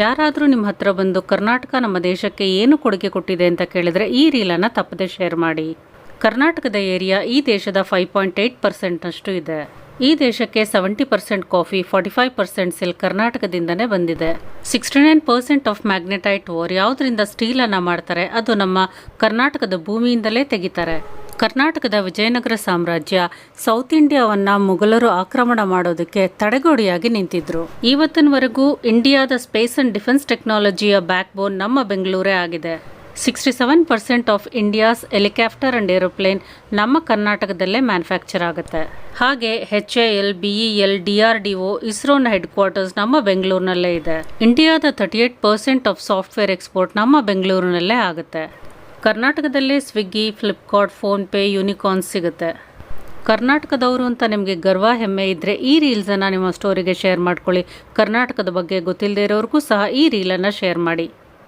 ಯಾರಾದರೂ ನಿಮ್ಮ ಹತ್ರ ಬಂದು ಕರ್ನಾಟಕ ನಮ್ಮ ದೇಶಕ್ಕೆ ಏನು ಕೊಡುಗೆ ಕೊಟ್ಟಿದೆ ಅಂತ ಕೇಳಿದರೆ ಈ ರೀಲನ್ನು ತಪ್ಪದೆ ಶೇರ್ ಮಾಡಿ. ಕರ್ನಾಟಕದ ಏರಿಯಾ ಈ ದೇಶದ ಫೈವ್ ಪಾಯಿಂಟ್ ಏಯ್ಟ್ ಪರ್ಸೆಂಟ್ನಷ್ಟು ಇದೆ. ಈ ದೇಶಕ್ಕೆ seventy percent coffee, forty five percent silk ಕರ್ನಾಟಕದಿಂದನೇ ಬಂದಿದೆ. Sixty nine percent of magnetite ore ಯಾವುದರಿಂದ ಸ್ಟೀಲನ್ನು ಮಾಡ್ತಾರೆ ಅದು ನಮ್ಮ ಕರ್ನಾಟಕದ ಭೂಮಿಯಿಂದಲೇ ತೆಗಿತಾರೆ. ಕರ್ನಾಟಕದ ವಿಜಯನಗರ ಸಾಮ್ರಾಜ್ಯ ಸೌತ್ ಇಂಡಿಯಾವನ್ನ ಮೊಘಲರು ಆಕ್ರಮಣ ಮಾಡೋದಕ್ಕೆ ತಡೆಗೋಡೆಯಾಗಿ ನಿಂತಿದ್ರು. ಇವತ್ತಿನವರೆಗೂ ಇಂಡಿಯಾದ ಸ್ಪೇಸ್ ಅಂಡ್ ಡಿಫೆನ್ಸ್ ಟೆಕ್ನಾಲಜಿಯ ಬ್ಯಾಕ್ ಬೋನ್ ನಮ್ಮ ಬೆಂಗಳೂರೇ ಆಗಿದೆ. Sixty seven percent of India's helicopter and aeroplane ನಮ್ಮ ಕರ್ನಾಟಕದಲ್ಲೇ ಮ್ಯಾನುಫ್ಯಾಕ್ಚರ್ ಆಗುತ್ತೆ. ಹಾಗೆ H A L B E L, D R D O, ಇಸ್ರೋನ headquarters ನಮ್ಮ ಬೆಂಗಳೂರಿನಲ್ಲೇ ಇದೆ. ಇಂಡಿಯಾದ thirty eight percent of software export ನಮ್ಮ ಬೆಂಗಳೂರಿನಲ್ಲೇ ಆಗುತ್ತೆ. ಕರ್ನಾಟಕದಲ್ಲೇ ಸ್ವಿಗ್ಗಿ ಫ್ಲಿಪ್ಕಾರ್ಟ್ ಫೋನ್ಪೇ ಯೂನಿಕಾರ್ನ್ ಸಿಗುತ್ತೆ. ಕರ್ನಾಟಕದವರು ಅಂತ ನಿಮಗೆ ಗರ್ವ, ಹೆಮ್ಮೆ ಇದ್ದರೆ ಈ ರೀಲ್ಸನ್ನು ನಿಮ್ಮ ಸ್ಟೋರಿಗೆ ಶೇರ್ ಮಾಡ್ಕೊಳ್ಳಿ. ಕರ್ನಾಟಕದ ಬಗ್ಗೆ ಗೊತ್ತಿಲ್ಲದೆ ಇರೋರಿಗೂ ಸಹ ಈ ರೀಲನ್ನು ಶೇರ್ ಮಾಡಿ.